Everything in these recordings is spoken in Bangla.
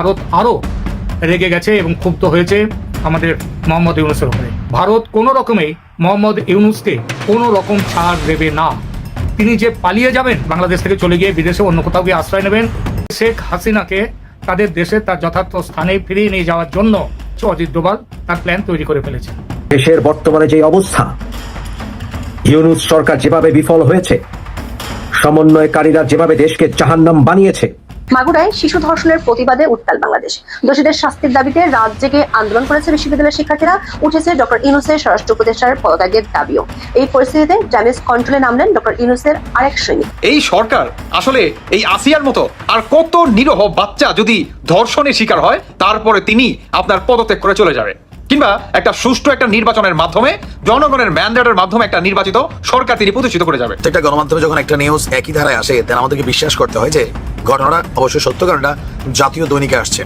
ভারত আরও রেগে গেছে এবং ক্ষুব্ধ হয়েছে আমাদের মোহাম্মদ ইউনুসের উপরে। ভারত কোনো রকমেই মোহাম্মদ ইউনুসকে কোনো রকম ছাড় দেবে না। তিনি যে পালিয়ে যাবেন, বাংলাদেশ থেকে চলে গিয়ে বিদেশে অন্য কোথাও গিয়ে আশ্রয় নেবেন, শেখ হাসিনাকে তাদের দেশে তার যথার্থ স্থানে ফিরিয়ে নিয়ে যাওয়ার জন্য অজিত ডোভাল তার প্ল্যান তৈরি করে ফেলেছেন। দেশের বর্তমানে যে অবস্থা, ইউনুস সরকার যেভাবে বিফল হয়েছে, সমন্বয়কারীরা যেভাবে দেশকে জাহান্নাম বানিয়েছে মাগুরায় শিশু ধর্ষণের প্রতিবাদে উত্তাল বাংলাদেশ। দোষীদের শাস্তির দাবিতে রাত জেগে আন্দোলন করেছে বিশ্ববিদ্যালয়ের শিক্ষার্থীরা, উঠেছে ডক্টর ইনুসের স্বরাষ্ট্র উপদেষ্টার পদত্যাগের দাবিও। এই পরিস্থিতিতে ড্যামেজ কন্ট্রোলে নামলেন ডক্টর ইনুসের আরেক সৈনিক। এই সরকার, আসলে এই আসিয়ার মতো, আর কত নিরহ বাচ্চা যদি ধর্ষণের শিকার হয়, তারপরে তিনি আপনার পদত্যাগ করে চলে যাবে। কিংবা একটা সুষ্ঠু একটা নির্বাচনের মাধ্যমে জনগণের ম্যান্ডেটের মাধ্যমে একটা নির্বাচিত সরকার তিনি প্রতিষ্ঠিত করে যাবে। প্রত্যেকটা গণমাধ্যমে যখন একটা নিউজ একই ধারায় আসে তেন আমাদেরকে বিশ্বাস করতে হয় যে ঘটনাটা অবশ্যই সত্য এটা জাতীয় দৈনিকে আসছে।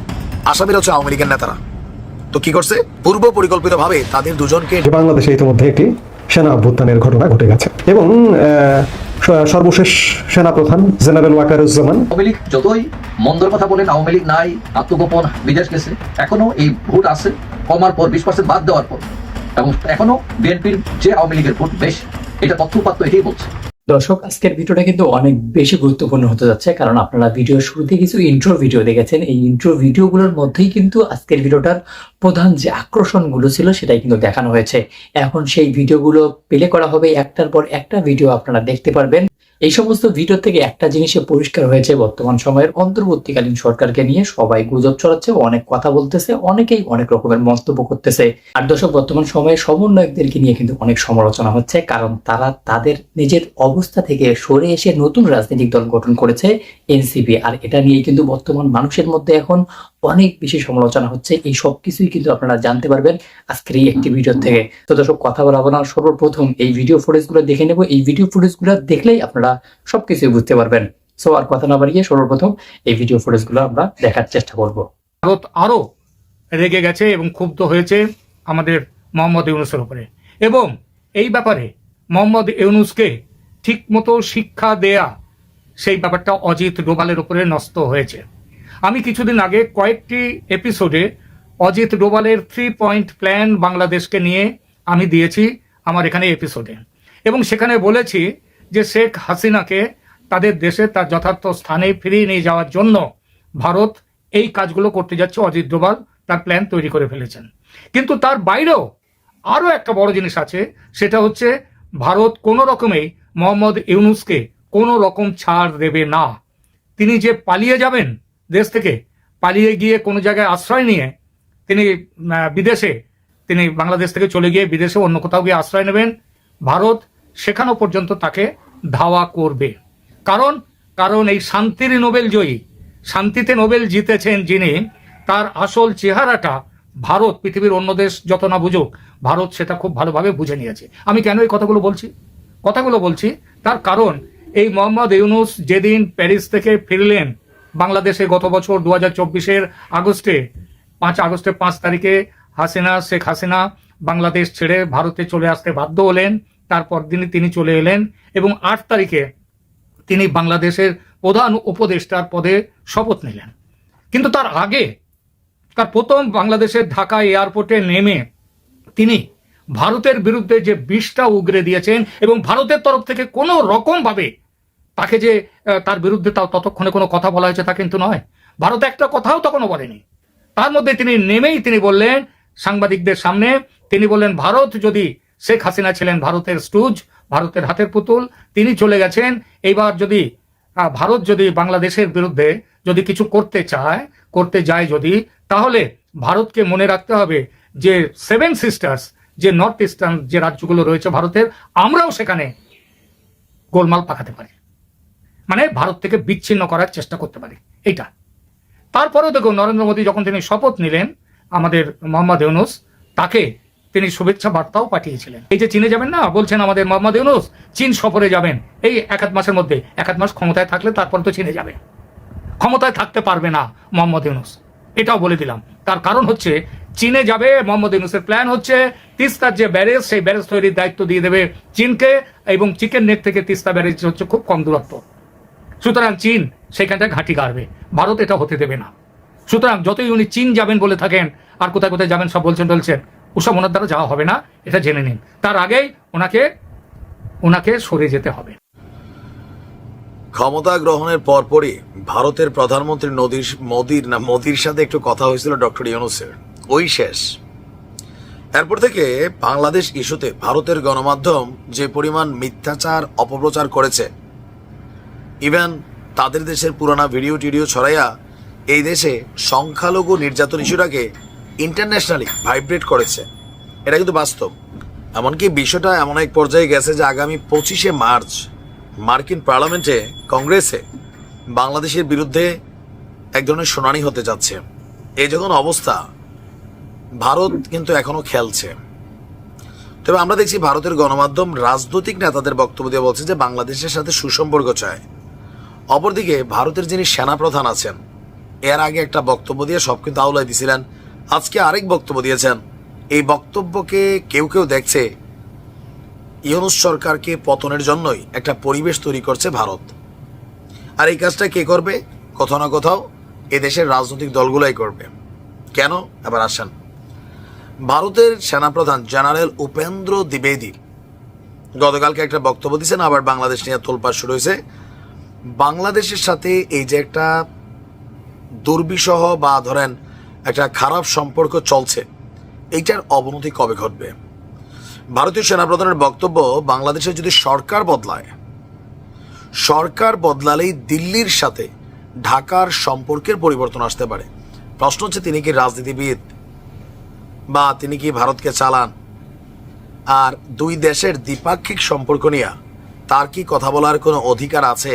আসামিরা হচ্ছে আওয়ামী লীগের নেতারা। তো কি করছে? পূর্ব পরিকল্পিত ভাবে তাদের দুজনকে বাংলাদেশে ইতিমধ্যে একটি সেনা অভ্যুত্থানের ঘটনা ঘটে গেছে। এবং সর্বশেষ সেনাপ্রধান জেনারেল ওয়াকারুজ্জামান। আওয়ামী লীগ যতই মন্দর কথা বলেন, আওয়ামী লীগ নাই, আত্মগোপন বিদেশ গেছে, এখনও এই ভোট আছে, কমার পর বিশ পার্সেন্ট বাদ দেওয়ার পর। এবং এখনও বিএনপির যে আওয়ামী লীগের ভোট বেশ, এটা তথ্য উপাত্ত এটাই বলছে। দর্শক, আজকের ভিডিওটা কিন্তু অনেক বেশি গুরুত্বপূর্ণ হতে যাচ্ছে, কারণ আপনারা ভিডিও শুরুতে কিছু ইন্ট্রো ভিডিও দেখেছেন। এই ইন্ট্রো ভিডিওগুলোর মধ্যেই কিন্তু আজকের ভিডিওটার প্রধান যে আকর্ষণগুলো ছিল সেটাই কিন্তু দেখানো হয়েছে। এখন সেই ভিডিওগুলো প্লে করা হবে, একটার পর একটা ভিডিও আপনারা দেখতে পারবেন। এই সমস্ত ভিডিও থেকে একটা জিনিসে পরিষ্কার হয়েছে, বর্তমান সময়ের অন্তর্বর্তীকালীন সরকারকে নিয়ে সবাই গুজব ছড়াচ্ছে, অনেক কথা বলতেছে, অনেকেই অনেক রকমের মন্তব্য করতেছে। আর দর্শক, বর্তমান সময়ে সমন্বয়কদেরকে নিয়ে কিন্তু অনেক সমালোচনা হচ্ছে, কারণ তারা তাদের নিজের অবস্থা থেকে সরে এসে নতুন রাজনৈতিক দল গঠন করেছে, এনসিপি। আর এটা নিয়ে কিন্তু বর্তমান মানুষের মধ্যে এখন অনেক বেশি সমালোচনা হচ্ছে। এই সব কিছুই কিন্তু আপনারা জানতে পারবেন আজকের এই একটি ভিডিও থেকে। তো দর্শক কথা বলাবো না সর্বপ্রথম এই ভিডিও ফুটেজগুলো দেখে নেব। এই ভিডিও ফুটেজগুলো দেখলেই আপনারা সবকিছু বুঝতে পারবেন। সো আর কথা না বাড়িয়ে সর্বপ্রথম এই ভিডিও ফুটেজগুলো আমরা দেখার চেষ্টা করব। ভারত আরও রেগে গেছে এবং ক্ষুব্ধ হয়েছে আমাদের মোহাম্মদ ইউনুসের উপরে। এবং এই ব্যাপারে মোহাম্মদ ইউনুসকে ঠিকমতো শিক্ষা দেয়া সেই ব্যাপারটা অজিত ডোভালের উপরে নষ্ট হয়েছে। আমি কিছুদিন আগে কয়েকটি এপিসোডে অজিত ডোভালের থ্রি পয়েন্ট প্ল্যান বাংলাদেশকে নিয়ে আমি দিয়েছি আমার এখানে এপিসোডে এবং সেখানে বলেছি যে শেখ হাসিনাকে তাদের দেশে তার যথার্থ স্থানে ফিরিয়ে নিয়ে যাওয়ার জন্য ভারত এই কাজগুলো করতে যাচ্ছে অজিত ডোভাল, তার প্ল্যান তৈরি করে ফেলেছেন। কিন্তু তার বাইরেও আরও একটা বড় জিনিস আছে, সেটা হচ্ছে ভারত কোনো রকমেই মোহাম্মদ ইউনুসকে কোনো রকম ছাড় দেবে না। তিনি যে পালিয়ে যাবেন দেশ থেকে পালিয়ে গিয়ে কোনো জায়গায় আশ্রয় নিয়ে তিনি বিদেশে, তিনি বাংলাদেশ থেকে চলে গিয়ে বিদেশে অন্য কোথাও গিয়ে আশ্রয় নেবেন, ভারত সেখানো পর্যন্ত তাকে ধাওয়া করবে। কারণ কারণ এই শান্তির নোবেল জয়ী, শান্তিতে নোবেল জিতেছেন যিনি, তার আসল চেহারাটা ভারত, পৃথিবীর অন্য দেশ যত না বুঝুক, ভারত সেটা খুব ভালোভাবে বুঝে নিয়েছে। আমি কেন এই কথাগুলো বলছি? কথাগুলো বলছি, তার কারণ এই মোহাম্মদ ইউনুস যেদিন প্যারিস থেকে ফিরলেন বাংলাদেশে গত বছর দু হাজার চব্বিশের আগস্টে, পাঁচ আগস্টের পাঁচ তারিখে হাসিনা, শেখ হাসিনা বাংলাদেশ ছেড়ে ভারতে চলে আসতে বাধ্য হলেন। তারপর দিনই তিনি চলে এলেন এবং আট তারিখে তিনি বাংলাদেশের প্রধান উপদেষ্টার পদে শপথ নিলেন। কিন্তু তার আগে, তার প্রথম বাংলাদেশের ঢাকা এয়ারপোর্টে নেমে তিনি ভারতের বিরুদ্ধে যে বিষটা উগরে দিয়েছেন এবং ভারতের তরফ থেকে কোনো রকম ভাবে তাকে যে তার বিরুদ্ধে তাও ততক্ষণে কোনো কথা বলা হয়েছে তা কিন্তু নয়। ভারত একটা কথাও তখনও বলেনি। তার মধ্যে তিনি নেমেই তিনি বললেন, সাংবাদিকদের সামনে, তিনি বললেন, ভারত যদি শেখ হাসিনা ছিলেন ভারতের স্টুজ, ভারতের হাতের পুতুল, তিনি চলে গেছেন। এইবার যদি ভারত যদি বাংলাদেশের বিরুদ্ধে যদি কিছু করতে চায়, করতে যায় যদি, তাহলে ভারতকে মনে রাখতে হবে যে সেভেন সিস্টার্স, যে নর্থ ইস্টার্ন যে রাজ্যগুলো রয়েছে ভারতের, আমরাও সেখানে গোলমাল পাকাতে পারি। মানে ভারত থেকে বিচ্ছিন্ন করার চেষ্টা করতে পারে। এইটা। তারপরেও দেখুন, নরেন্দ্র মোদী যখন তিনি শপথ নিলেন আমাদের মোহাম্মদ ইউনুস, তাকে তিনি শুভেচ্ছা বার্তাও পাঠিয়েছিলেন। এই যে চীনে যাবেন না, বলছেন আমাদের মোহাম্মদ ইউনুস, চীন সফরে যাবেন। এই এক আধ মাসের মধ্যে, এক আধ মাস ক্ষমতায় থাকলে তারপর তো চীনে যাবে ক্ষমতায় থাকতে পারবে না মোহাম্মদ ইউনুস। এটাও বলে দিলাম। তার কারণ হচ্ছে, চীনে যাবে, মোহাম্মদ ইউনুসের প্ল্যান হচ্ছে, তিস্তার যে ব্যারেজ, সেই ব্যারেজ তৈরির দায়িত্ব দিয়ে দেবে চীনকে, এবং চিকেন নেট থেকে তিস্তা ব্যারেজ হচ্ছে খুব কম দূরত্ব। সুতরাং চীন সেখানটা ঘাঁটি গাড়বে। ভারত এটা হতে দেবে না। সুতরাং যতই উনি চীন যাবেন বলে থাকেন, আর কোথায় কোথায় যাবেন সব বলছেন টলছেন, ওসব ওনার দ্বারা যাওয়া হবে না, এটা জেনে নিন। তার আগেই ওনাকে ওনাকে সরে যেতে হবে। ক্ষমতা গ্রহণের পরপরই ভারতের প্রধানমন্ত্রী নদীর, মোদির না, মোদির সাথে একটু কথা হয়েছিল ডক্টর ইউনুসের। ওই শেষ। এরপর থেকে বাংলাদেশ ইস্যুতে ভারতের গণমাধ্যম যে পরিমাণ মিথ্যাচার, অপপ্রচার করেছে ইভেন তাদের দেশের পুরানা ভিডিও টিডিও ছড়াইয়া এই দেশে সংখ্যালঘু নির্যাতন ইস্যুটাকে ইন্টারন্যাশনালি ভাইব্রেট করেছে। এটা কিন্তু বাস্তব। এমনকি বিষয়টা এমন এক পর্যায়ে গেছে যে আগামী পঁচিশে মার্চ মার্কিন পার্লামেন্টে, কংগ্রেসে বাংলাদেশের বিরুদ্ধে এক ধরনের শুনানি হতে যাচ্ছে। এই যখন অবস্থা, ভারত কিন্তু এখনও খেলছে। তবে আমরা দেখছি ভারতের গণমাধ্যম রাজনৈতিক নেতাদের বক্তব্য দিয়ে বলছে যে বাংলাদেশের সাথে সুসম্পর্ক চায়। অপরদিকে ভারতের যিনি সেনাপ্রধান আছেন, এর আগে একটা বক্তব্য দিয়ে সব কিন্তু আউলাই দিছিলেন, আজকে আরেক বক্তব্য দিয়েছেন। এই বক্তব্যকে কেউ কেউ দেখছে, ইউনুস সরকারকে পতনের জন্যই একটা পরিবেশ তৈরি করছে ভারত। আর এই কাজটা কে করবে? কোথাও না কোথাও এদেশের রাজনৈতিক দলগুলাই করবে। কেন? এবার আসেন। ভারতের সেনাপ্রধান জেনারেল উপেন্দ্র দ্বিবেদী গতকালকে একটা বক্তব্য দিয়েছেন, আবার বাংলাদেশ নিয়ে তোলপাড় শুরু হয়েছে। বাংলাদেশের সাথে এই যে একটা দুর্বিষহ বা ধরেন একটা খারাপ সম্পর্ক চলছে, এইটার অবনতি কবে ঘটবে? ভারতীয় সেনাপ্রধানের বক্তব্য, বাংলাদেশে যদি সরকার বদলায়, সরকার বদলালেই দিল্লির সাথে ঢাকার সম্পর্কের পরিবর্তন আসতে পারে। প্রশ্ন হচ্ছে, তিনি কি রাজনীতিবিদ বা তিনি কি ভারতকে চালান? আর দুই দেশের দ্বিপাক্ষিক সম্পর্ক নিয়ে তার কি কথা বলার কোনো অধিকার আছে?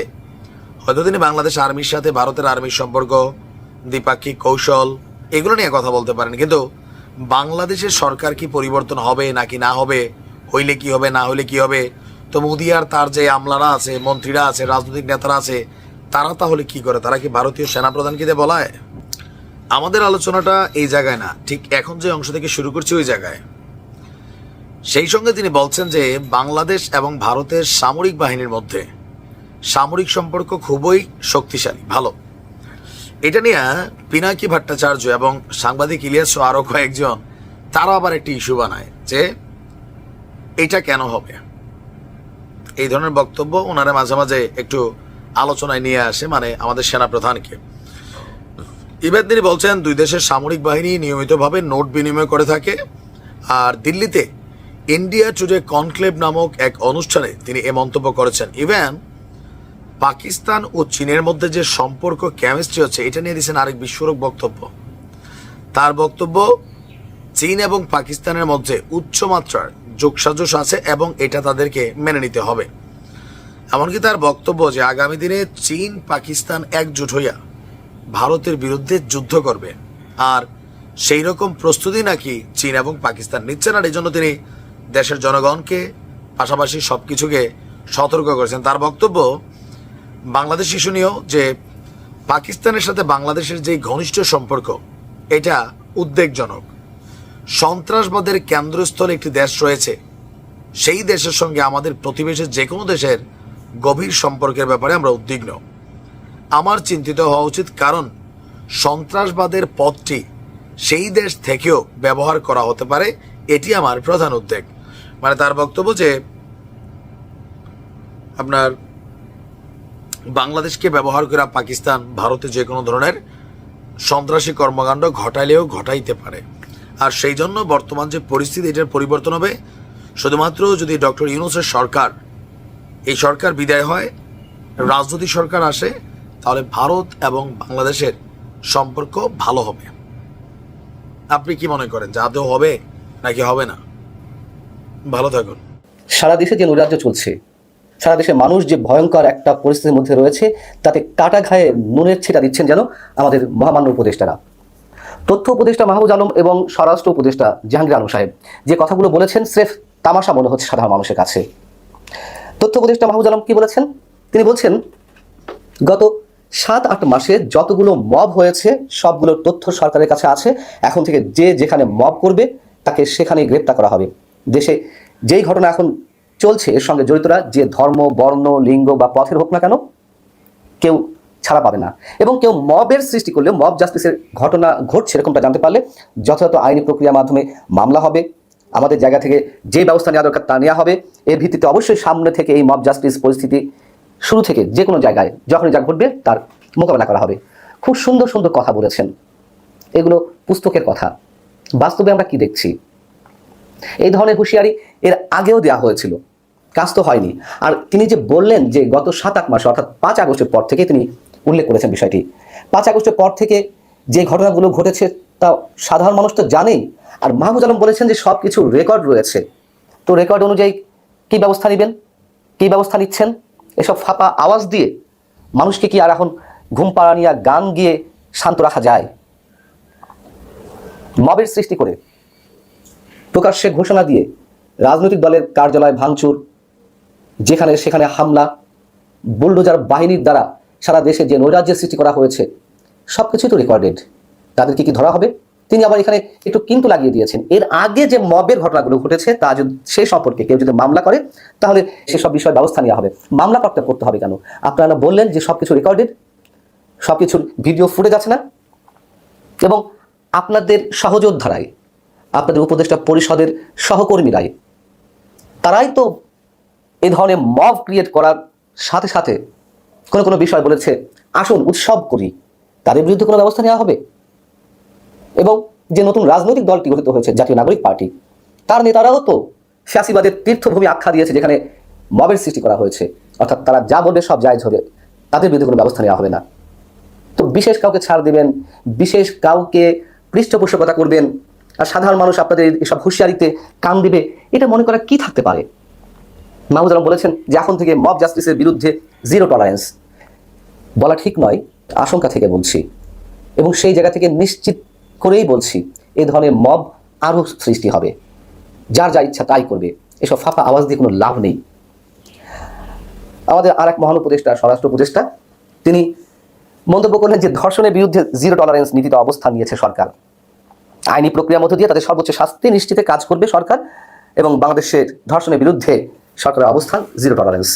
হয়তো তিনি বাংলাদেশ আর্মির সাথে ভারতের আর্মির সম্পর্ক, দ্বিপাক্ষিক কৌশল, এগুলো নিয়ে কথা বলতে পারেন। কিন্তু বাংলাদেশের সরকার কি পরিবর্তন হবে নাকি না হবে, হইলে কি হবে, না হইলে কি হবে, তো মোদি আর তার যে আমলারা আছে, মন্ত্রীরা আছে, রাজনৈতিক নেতারা আছে, তারা তাহলে কি করে? তারা কি ভারতীয় সেনাপ্রধানকে দিয়ে বলায়? আমাদের আলোচনাটা এই জায়গায় না, ঠিক এখন যে অংশ থেকে শুরু করছি ওই জায়গায়। সেই সঙ্গে তিনি বলছেন যে বাংলাদেশ এবং ভারতের সামরিক বাহিনীর মধ্যে সামরিক সম্পর্ক খুবই শক্তিশালী, ভালো। এটা নিয়ে পিনাকি ভট্টাচার্য এবং সাংবাদিক ইলিয়াস সহ আরও কয়েকজন তারা আবার একটি ইস্যু বানায় যে এটা কেন হবে? এই ধরনের বক্তব্য ওনারা মাঝে মাঝে একটু আলোচনায় নিয়ে আসে মানে আমাদের সেনাপ্রধানকে। ইভেন তিনি বলছেন, দুই দেশের সামরিক বাহিনী নিয়মিতভাবে নোট বিনিময় করে থাকে, আর দিল্লিতে ইন্ডিয়া টুডে কনক্লেভ নামক এক অনুষ্ঠানে তিনি এ মন্তব্য করেছেন। ইভেন পাকিস্তান ও চীনের মধ্যে যে সম্পর্ক কেমিস্ট্রি হচ্ছে, এটা নিয়ে দিয়েছেন আরেক বিস্ফোরক বক্তব্য। তার বক্তব্য, চীন এবং পাকিস্তানের মধ্যে উচ্চমাত্রার যোগসাজশ আছে এবং এটা তাদেরকে মেনে নিতে হবে। এমনকি তার বক্তব্য যে আগামী দিনে চীন, পাকিস্তান একজোট হইয়া ভারতের বিরুদ্ধে যুদ্ধ করবে। আর সেই রকম প্রস্তুতি নাকি চীন এবং পাকিস্তান নিচ্ছে না এই জন্য তিনি দেশের জনগণকে পাশাপাশি সব কিছুকে সতর্ক করেছেন। তার বক্তব্য বাংলাদেশ শিশুনীয় যে পাকিস্তানের সাথে বাংলাদেশের যে ঘনিষ্ঠ সম্পর্ক, এটা উদ্বেগজনক। সন্ত্রাসবাদের কেন্দ্রস্থলে একটি দেশ রয়েছে, সেই দেশের সঙ্গে আমাদের প্রতিবেশী যে কোনো দেশের গভীর সম্পর্কের ব্যাপারে আমরা উদ্বিগ্ন। আমার চিন্তিত হওয়া উচিত কারণ সন্ত্রাসবাদের পথটি সেই দেশ থেকেও ব্যবহার করা হতে পারে, এটি আমার প্রধান উদ্বেগ। মানে তার বক্তব্য যে আপনার বাংলাদেশকে ব্যবহার করে পাকিস্তান, ভারতে যে কোনো ধরনের সন্ত্রাসী কর্মকাণ্ড ঘটাইলেও ঘটাইতে পারে। আর সেই জন্য বর্তমান যে পরিস্থিতি, এটার পরিবর্তন হবে। শুধুমাত্র যদি ডক্টর ইউনুসের সরকার, এই সরকার বিদায় হয়, রাজনৈতিক সরকার আসে, তাহলে ভারত এবং বাংলাদেশের সম্পর্ক ভালো হবে। আপনি কি মনে করেন যে হবে নাকি হবে না? ভালো থাকুন। সারা দেশে যে নৈরাজ্য চলছে সারা দেশের মানুষ যে ভয়ঙ্কর একটা পরিস্থিতির মধ্যে রয়েছে, তাতে কাটা ঘায়ে নুনের ছিটা দিচ্ছেন যেন আমাদের মহামান্য উপদেষ্টারা। তথ্য উপদেষ্টা মাহবুজ আলম এবং স্বরাষ্ট্র উপদেষ্টা জাহাঙ্গীর আলম সাহেব, যে কথাগুলো বলেছেন স্রেফ তামাশা মনে হচ্ছে সাধারণ মানুষের কাছে। তথ্য উপদেষ্টা মাহবুজ আলম কি বলেছেন? তিনি বলছেন, গত সাত আট মাসে যতগুলো মব হয়েছে সবগুলোর তথ্য সরকারের কাছে আছে। এখন থেকে যে যেখানে মব করবে, তাকে সেখানে গ্রেপ্তার করা হবে। দেশে যেই ঘটনা এখন চলছে, এর সঙ্গে জড়িতরা যে ধর্ম, বর্ণ, লিঙ্গ বা পথের হোক না কেন, কেউ ছাড়া পাবে না। এবং কেউ মবের সৃষ্টি করলে মব জাস্টিসের ঘটনা ঘটছে এরকমটা জানতে পারলে, যথাযথ আইনি প্রক্রিয়ার মাধ্যমে মামলা হবে। আমাদের জায়গা থেকে যে ব্যবস্থা নেওয়া দরকার তা নেওয়া হবে। এর ভিত্তিতে অবশ্যই সামনে থেকে এই মব জাস্টিস পরিস্থিতি শুরু থেকে যে কোনো জায়গায়, যখনই যা ঘটবে, তার মোকাবেলা করা হবে। খুব সুন্দর সুন্দর কথা বলেছেন। এগুলো পুস্তকের কথা। বাস্তবে আমরা কি দেখছি? এই ধরনের হুঁশিয়ারি এর আগেও দেওয়া হয়েছিল। কাজ তো হয়নি। আর তিনি যে বললেন যে গত সাত, আট মাসে, অর্থাৎ পাঁচ আগস্টের পর থেকে তিনি উল্লেখ করেছেন বিষয়টি। পাঁচ আগস্টের পর থেকে যে ঘটনাগুলো ঘটেছে তা সাধারণ মানুষ তো জানেই। আর মাহমুদ আলম বলেছেন যে সব কিছু রেকর্ড রয়েছে। তো রেকর্ড অনুযায়ী কী ব্যবস্থা নেবেন? কী ব্যবস্থা নিচ্ছেন? এসব ফাঁপা আওয়াজ দিয়ে মানুষকে কি আর এখন ঘুম পাড়ানিয়া, গান গিয়ে শান্ত রাখা যায়? মবের সৃষ্টি করে প্রকাশ্যে ঘোষণা দিয়ে রাজনৈতিক দলের কার্যালয় ভাঙচুর যেখানে সেখানে হামলা, বুলডোজার বাহিনীর দ্বারা সারা দেশে যে নৈরাজ্যের সৃষ্টি করা হয়েছে সব কিছুই তো রেকর্ডেড তাদেরকে কি ধরা হবে? তিনি আবার এখানে একটু কিন্তু লাগিয়ে দিয়েছেন। এর আগে যে মবের ঘটনাগুলো ঘটেছে, তা যদি সে সম্পর্কে কেউ যদি মামলা করে, তাহলে সেসব বিষয়ে ব্যবস্থা নেওয়া হবে। মামলা করতে করতে হবে কেন? আপনারা বললেন যে সব কিছু রেকর্ডেড সব কিছুর ভিডিও ফুটেজ আছে না? এবং আপনাদের সহযোদ্ধারাই, আপনাদের উপদেষ্টা পরিষদের সহকর্মীরাই, তারাই তো এই ধরনের মব ক্রিয়েট করার সাথে সাথে কোনো কোনো বিষয় বলেছে, আসুন উৎসব করি, তাদের বিরুদ্ধে কোনো ব্যবস্থা নেওয়া হবে? এবং যে নতুন রাজনৈতিক দলটি গঠিত হয়েছে, জাতীয় নাগরিক পার্টি, তার নেতারাও তো ফ্যাসিবাদের তীর্থভূমি আখ্যা দিয়েছে যেখানে মবের সৃষ্টি করা হয়েছে। অর্থাৎ তারা যা বলবে সব যায় হবে তাদের বিরুদ্ধে কোনো ব্যবস্থা নেওয়া হবে না। তো বিশেষ কাউকে ছাড় দেবেন, বিশেষ কাউকে পৃষ্ঠপোষকতা করবেন, আর সাধারণ মানুষ আপনাদের এসব হুঁশিয়ারিতে কান দিবে, এটা মনে করা কি থাকতে পারে? মাহমুদ আলম বলেছেন যে এখন থেকে মব জাস্টিসের বিরুদ্ধে জিরো টলারেন্স বলা ঠিক নয়, আশঙ্কা থেকে বলছি। এবং সেই জায়গা থেকে নিশ্চিত করেই বলছি, এ ধরনের মব আরও সৃষ্টি হবে। যার যা ইচ্ছা তাই করবে। এসব ফাঁপা আওয়াজ দিয়ে কোনো লাভ নেই। আমাদের আর এক মহান উপদেষ্টা, স্বরাষ্ট্র উপদেষ্টা, তিনি মন্তব্য করলেন যে ধর্ষণের বিরুদ্ধে জিরো টলারেন্স নীতিতে অবস্থান নিয়েছে সরকার। আইনি প্রক্রিয়ার মধ্য দিয়ে তাদের সর্বোচ্চ শাস্তি নিশ্চিতে কাজ করবে সরকার এবং বাংলাদেশের ধর্ষণের বিরুদ্ধে সরকারের অবস্থান জিরো টলারেন্স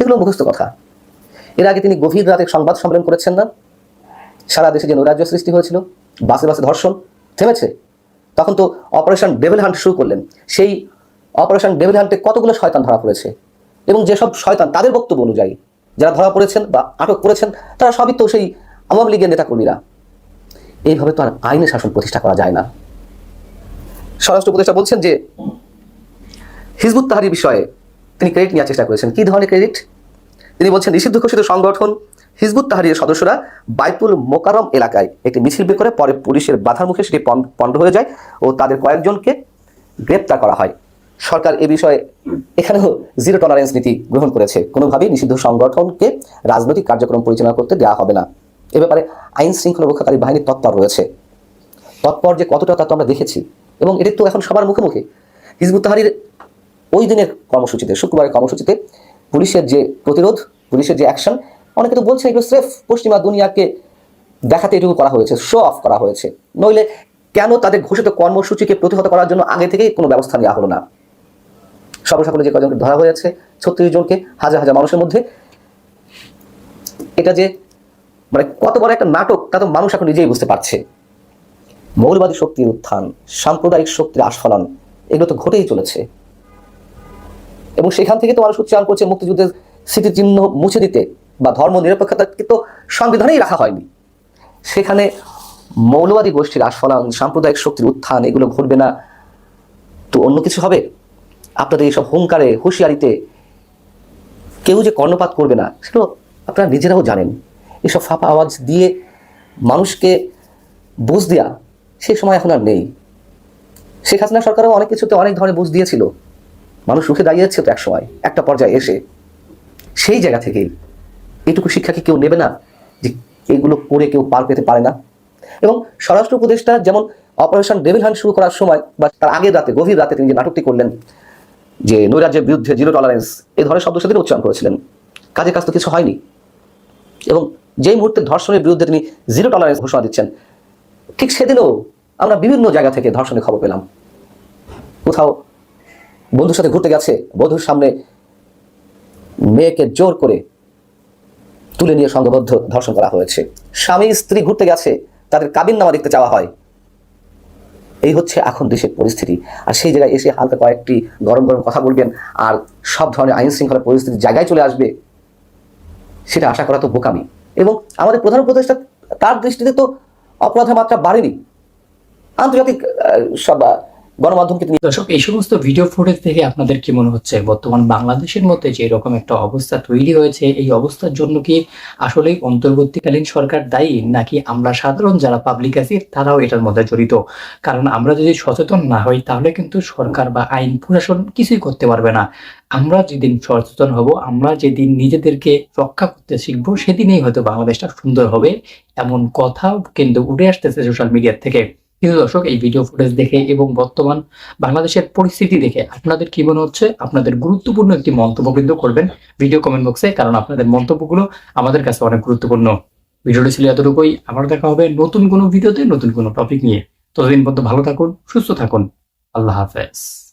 এগুলো মুখস্থ কথা। এর আগে তিনি গভীর রাতে সংবাদ সম্মেলন করেছেন না? সারা দেশে যে নৈরাজ্য সৃষ্টি হয়েছিল, বাসে বাসে ধর্ষণ, থেমেছে? তখন তো অপারেশন ডেভিল হান্ট শুরু করলেন। সেই অপারেশন ডেভিল হান্টে কতগুলো শয়তান ধরা পড়েছে? এবং যেসব শয়তান তাদের বক্তব্য অনুযায়ী, যারা ধরা পড়েছেন বা আটক করেছেন, তারা সবই তো সেই আওয়ামী লীগের নেতাকর্মীরা। এইভাবে তো আর আইনে শাসন প্রতিষ্ঠা করা যায় না। স্বরাষ্ট্র উপদেষ্টা বলছেন যে হিজবুত তাহারির বিষয়ে তিনি ক্রেডিট নেওয়ার চেষ্টা করেছেন। কি ধরনের ক্রেডিট তিনি বলছেন নিষিদ্ধ ঘোষিত সংগঠন হিজবুত তাহারির সদস্যরা বাইতুল মোকারম এলাকায় একটি মিছিল বের করে, পরে পুলিশের বাধার মুখে সেটি পণ্ড হয়ে যায় ও তাদের কয়েকজনকে গ্রেপ্তার করা হয়। সরকার এ বিষয়ে এখানেও জিরো টলারেন্স নীতি গ্রহণ করেছে। কোনোভাবেই নিষিদ্ধ সংগঠনকে রাজনৈতিক কার্যক্রম পরিচালনা করতে দেওয়া হবে না। এ ব্যাপারে আইন শৃঙ্খলা রক্ষাকারী বাহিনী তৎপর রয়েছে। তৎপর যে কতটা তা তো আমরা দেখেছি। এবং এটি তো এখন সবার মুখে মুখে। হিজবুত তাহারির ওই দিনের কর্মসূচিতে, শুক্রবারের কর্মসূচিতে পুলিশের যে প্রতিরোধ, পুলিশের যে অ্যাকশন অনেকে তো বলছে এগুলো স্রেফ পশ্চিমা দুনিয়াকে দেখাতে এটুকু করা হয়েছে শো অফ করা হয়েছে। নইলে কেন তাদের ঘোষিত কর্মসূচিকে প্রতিহত করার জন্য আগে থেকেই কোনো ব্যবস্থা নেওয়া হলো না? সর্বসাকুলে যে কজনকে ধরা হয়েছে, ছত্রিশ জনকে, হাজার হাজার মানুষের মধ্যে, এটা যে মানে কত বড় একটা নাটক, তা তো মানুষ এখন নিজেই বুঝতে পারছে। মৌলবাদী শক্তির উত্থান, সাম্প্রদায়িক শক্তির আস্ফলন, এগুলো তো ঘটেই চলেছে। এবং সেখান থেকে তো মানুষ উচ্চারণ করছে মুক্তিযুদ্ধের স্মৃতিচিহ্ন মুছে দিতে বা ধর্ম নিরপেক্ষতাকে তো সংবিধানেই রাখা হয়নি। সেখানে মৌলবাদী গোষ্ঠীর আস্ফলন, সাম্প্রদায়িক শক্তির উত্থান, এগুলো ঘটবে না। তো অন্য কিছু হবে? আপনাদের এইসব হুঙ্কারে, হুঁশিয়ারিতে কেউ যে কর্ণপাত করবে না সেগুলো আপনারা নিজেরাও জানেন। এসব ফাঁপা আওয়াজ দিয়ে মানুষকে বুঝ দেওয়া সে সময় এখন আর নেই। শেখ হাসিনা সরকারও অনেক কিছুতে অনেক ধরনের বুঝ দিয়েছিল। মানুষ রুখে দাঁড়িয়েছে তো এক সময় একটা পর্যায়ে এসে। সেই জায়গা থেকেই এটুকু শিক্ষাকে কেউ নেবে না যে এগুলো করে কেউ পার পেতে পারে না। এবং স্বরাষ্ট্র উপদেষ্টা যেমন অপারেশন ডেভিল হান্ট শুরু করার সময় বা তার আগের রাতে, গভীর রাতে তিনি যে নাটকটি করলেন, যে নৈরাজ্যের বিরুদ্ধে জিরো টলারেন্স এই ধরনের শব্দ সেদিন উচ্চারণ করেছিলেন। কাজে কাজ তো কিছু হয়নি। এবং যেই মুহূর্তে ধর্ষণের বিরুদ্ধে তিনি জিরো টলারেন্স ঘোষণা দিচ্ছেন, ঠিক সেদিনও আমরা বিভিন্ন জায়গা থেকে ধর্ষণের খবর পেলাম। কোথাও বন্ধুর সাথে ঘুরতে গেছে বধুর সামনে মেয়েকে জোর করে তুলে নিয়ে সংঘবদ্ধ ধর্ষণ করা হয়েছে। স্বামী স্ত্রী ঘুরতে গেছে, তাদের কাবিন নামা দেখতে চাওয়া হয়। এই হচ্ছে এখন দেশের পরিস্থিতি। আর সেই জায়গায় এসে হালকা কয়েকটি গরম গরম কথা বলবেন, আর সব ধরনের আইন শৃঙ্খলা পরিস্থিতির জায়গায় চলে আসবে, সেটা আশা করা তো বোকামি। এবং আমাদের প্রধান উপদেষ্টা, তার দৃষ্টিতে তো অপরাধের মাত্রা বাড়েনি। আন্তর্জাতিক সব গণমাধ্যমকে দর্শক, এই সমস্ত ভিডিও ফুটেজ থেকে আপনাদের কি মনে হচ্ছে? বর্তমান বাংলাদেশের মধ্যে যে এরকম একটা অবস্থা তৈরি হয়েছে, এই অবস্থার জন্য কি আসলে অন্তর্বর্তীকালীন সরকার দায়ী, নাকি আমরা সাধারণ যারা পাবলিক আছি, তারাও এটার মধ্যে জড়িত? কারণ আমরা যদি সচেতন না হই, তাহলে কিন্তু সরকার বা আইন প্রশাসন কিছুই করতে পারবে না। আমরা যেদিন সচেতন হব, আমরা যেদিন নিজেদেরকে রক্ষা করতে শিখব, সেদিনেই হয়তো বাংলাদেশটা সুন্দর হবে, এমন কথাও কিন্তু উঠে আসতেছে সোশ্যাল মিডিয়ার থেকে। কিন্তু দর্শক, এই ভিডিও ফুটেজ দেখে এবং বর্তমান বাংলাদেশের পরিস্থিতি দেখে আপনাদের কি মনে হচ্ছে? আপনাদের গুরুত্বপূর্ণ একটি মন্তব্য কিন্তু করবেন ভিডিও কমেন্ট বক্সে কারণ আপনাদের মন্তব্যগুলো আমাদের কাছে অনেক গুরুত্বপূর্ণ। ভিডিওটি ছিল এতটুকুই। আবার দেখা হবে নতুন কোনো ভিডিওতে নতুন কোনো টপিক নিয়ে। ততদিন পর্যন্ত ভালো থাকুন, সুস্থ থাকুন। আল্লাহ হাফেজ।